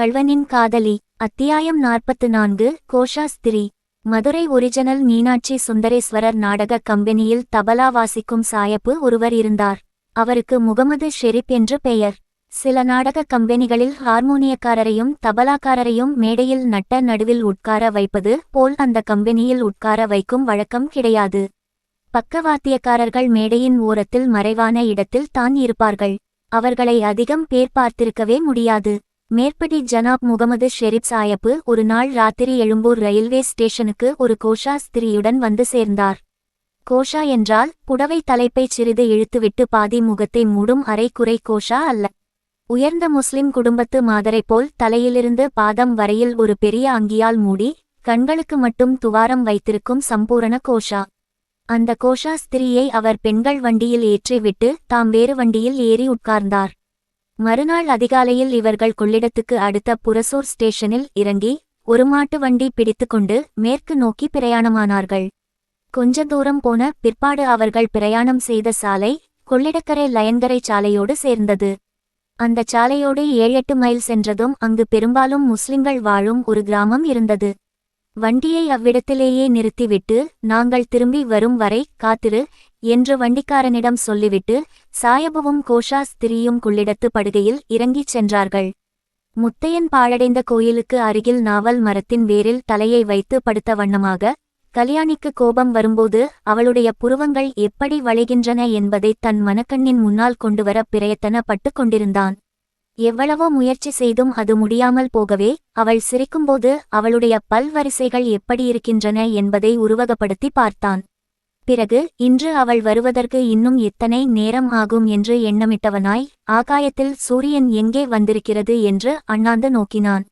கள்வனின் காதலி அத்தியாயம் நாற்பத்து நான்கு கோஷாஸ்திரி. மதுரை ஒரிஜினல் மீனாட்சி சுந்தரேஸ்வரர் நாடக கம்பெனியில் தபலா வாசிக்கும் சாயப்பு ஒருவர் இருந்தார். அவருக்கு முகமது ஷெரீப் என்று பெயர். சில நாடக கம்பெனிகளில் ஹார்மோனியக்காரரையும் தபலாக்காரரையும் மேடையில் நட்ட நடுவில் உட்கார வைப்பது போல் அந்த கம்பெனியில் உட்கார வைக்கும் வழக்கம் கிடையாது. பக்கவாத்தியக்காரர்கள் மேடையின் ஓரத்தில் மறைவான இடத்தில் தான் இருப்பார்கள். அவர்களை அதிகம் பேர் பார்த்திருக்கவே முடியாது. மேற்படி ஜனாப் முகமது ஷெரீப் சாயப்பு ஒரு நாள் ராத்திரி எழும்பூர் ரயில்வே ஸ்டேஷனுக்கு ஒரு கோஷா ஸ்திரியுடன் வந்து சேர்ந்தார். கோஷா என்றால் புடவை தலைப்பை சிறிது இழுத்துவிட்டு பாதி முகத்தை மூடும் அரைக்குறை கோஷா அல்ல. உயர்ந்த முஸ்லிம் குடும்பத்து மாதரை போல் தலையிலிருந்து பாதம் வரையில் ஒரு பெரிய அங்கியால் மூடி கண்களுக்கு மட்டும் துவாரம் வைத்திருக்கும் சம்பூரண கோஷா. அந்த கோஷா ஸ்திரியை அவர் பெண்கள் வண்டியில் ஏற்றிவிட்டு தாம் வேறு வண்டியில் ஏறி உட்கார்ந்தார். மறுநாள் அதிகாலையில் இவர்கள் கொள்ளிடத்துக்கு அடுத்த புரசூர் ஸ்டேஷனில் இறங்கி ஒரு மாட்டு வண்டி பிடித்துக்கொண்டு மேற்கு நோக்கி பிரயாணமானார்கள். கொஞ்ச தூரம் போன பிற்பாடு அவர்கள் பிரயாணம் செய்த சாலை கொள்ளிடக்கரை லயன்கரை சாலையோடு சேர்ந்தது. அந்த சாலையோடு ஏழெட்டு மைல் சென்றதும் அங்கு பெரும்பாலும் முஸ்லிம்கள் வாழும் ஒரு கிராமம் இருந்தது. வண்டியை அவ்விடத்திலேயே நிறுத்திவிட்டு நாங்கள் திரும்பி வரும் வரை காத்திரு என்று வண்டிக்காரனிடம் சொல்லிவிட்டு சாயபுவும் கோஷா ஸ்திரியும் குள்ளிடத்து படுகையில் இறங்கிச் சென்றார்கள். முத்தையன் பாழடைந்த கோயிலுக்கு அருகில் நாவல் மரத்தின் வேரில் தலையை வைத்து படுத்த வண்ணமாக கல்யாணிக்கு கோபம் வரும்போது அவளுடைய புருவங்கள் எப்படி வளைகின்றன என்பதை தன் மனக்கண்ணின் முன்னால் கொண்டுவர பிரயத்தனப்பட்டுக் கொண்டிருந்தான். எவ்வளவோ முயற்சி செய்தும் அது முடியாமல் போகவே அவள் சிரிக்கும்போது அவளுடைய பல்வரிசைகள் எப்படியிருக்கின்றன என்பதை உருவகப்படுத்தி பார்த்தான். பிறகு இன்று அவள் வருவதற்கு இன்னும் எத்தனை நேரம் ஆகும் என்று எண்ணமிட்டவனாய் ஆகாயத்தில் சூரியன் எங்கே வந்திருக்கிறது என்று அண்ணாந்து நோக்கினான்.